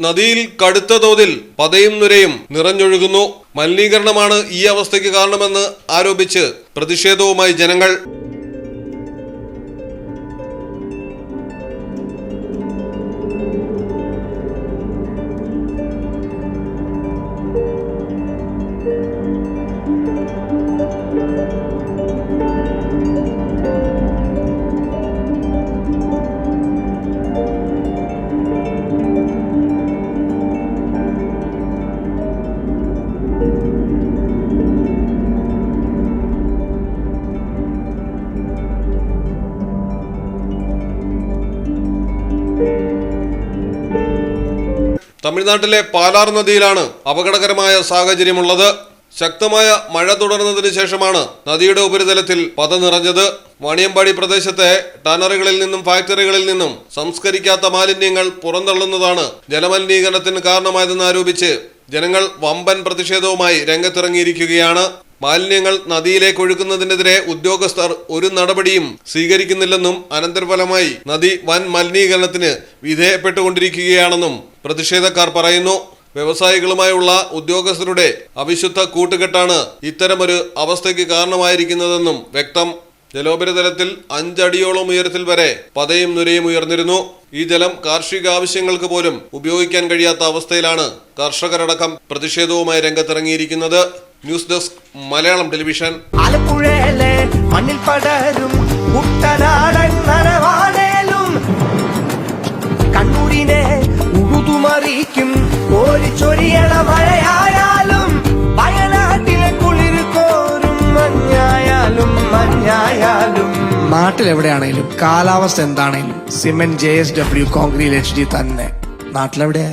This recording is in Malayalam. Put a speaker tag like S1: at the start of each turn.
S1: നദിയിൽ കടുത്ത തോതിൽ പതയും നുരയും നിറഞ്ഞൊഴുകുന്നു. മലിനീകരണമാണ് ഈ അവസ്ഥയ്ക്ക് കാരണമെന്ന് ആരോപിച്ച് പ്രതിഷേധവുമായി ജനങ്ങൾ തമിഴ്നാട്ടിലെ പാലാർ നദിയിലാണ് അപകടകരമായ സാഹചര്യമുള്ളത്. ശക്തമായ മഴ തുടർന്നതിന് ശേഷമാണ് നദിയുടെ ഉപരിതലത്തിൽ പത നിറഞ്ഞത്. വാണിയമ്പാടി പ്രദേശത്തെ ടാനറുകളിൽ നിന്നും ഫാക്ടറികളിൽ നിന്നും സംസ്കരിക്കാത്ത മാലിന്യങ്ങൾ പുറന്തള്ളുന്നതാണ് ജലമലിനീകരണത്തിന് കാരണമായതെന്ന് ആരോപിച്ച് ജനങ്ങൾ വമ്പൻ പ്രതിഷേധവുമായി രംഗത്തിറങ്ങിയിരിക്കുകയാണ്. മാലിന്യങ്ങൾ നദിയിലേക്ക് ഒഴുക്കുന്നതിനെതിരെ ഉദ്യോഗസ്ഥർ ഒരു നടപടിയും സ്വീകരിക്കുന്നില്ലെന്നും അനന്തരഫലമായി നദി വൻ മലിനീകരണത്തിന് വിധേയപ്പെട്ടുകൊണ്ടിരിക്കുകയാണെന്നും പ്രതിഷേധക്കാർ പറയുന്നു. വ്യവസായികളുമായുള്ള ഉദ്യോഗസ്ഥരുടെ അവിശുദ്ധ കൂട്ടുകെട്ടാണ് ഇത്തരമൊരു അവസ്ഥയ്ക്ക് കാരണമായിരിക്കുന്നതെന്നും വ്യക്തം. ജലോപരിതലത്തിൽ അഞ്ചടിയോളം ഉയരത്തിൽ വരെ പതയും നുരയും ഉയർന്നിരുന്നു. ഈ ജലം കാർഷിക ആവശ്യങ്ങൾക്ക് പോലും ഉപയോഗിക്കാൻ കഴിയാത്ത അവസ്ഥയിലാണ് കർഷകരടക്കം പ്രതിഷേധവുമായി രംഗത്തിറങ്ങിയിരിക്കുന്നത്. News desk Malayalam television.
S2: ആലപ്പുഴയിലെ മണ്ണിൽ പടരും കുട്ടനാടൻ നരവാനേലും കണ്ണൂരിനെ ഉഴുതുമറിയിക്കും കോരിച്ചൊരിയണ മഴയായാലും. വയനാട്ടിലെ കുളിർ കോരും മഞ്ഞായാലും മഞ്ഞായാലും.
S3: നാട്ടിൽ എവിടെയാണെങ്കിലും കാലാവസ്ഥ എന്താണേലും cement J S W concrete H D തന്നെ. നാട്ടിലെവിടെയാ?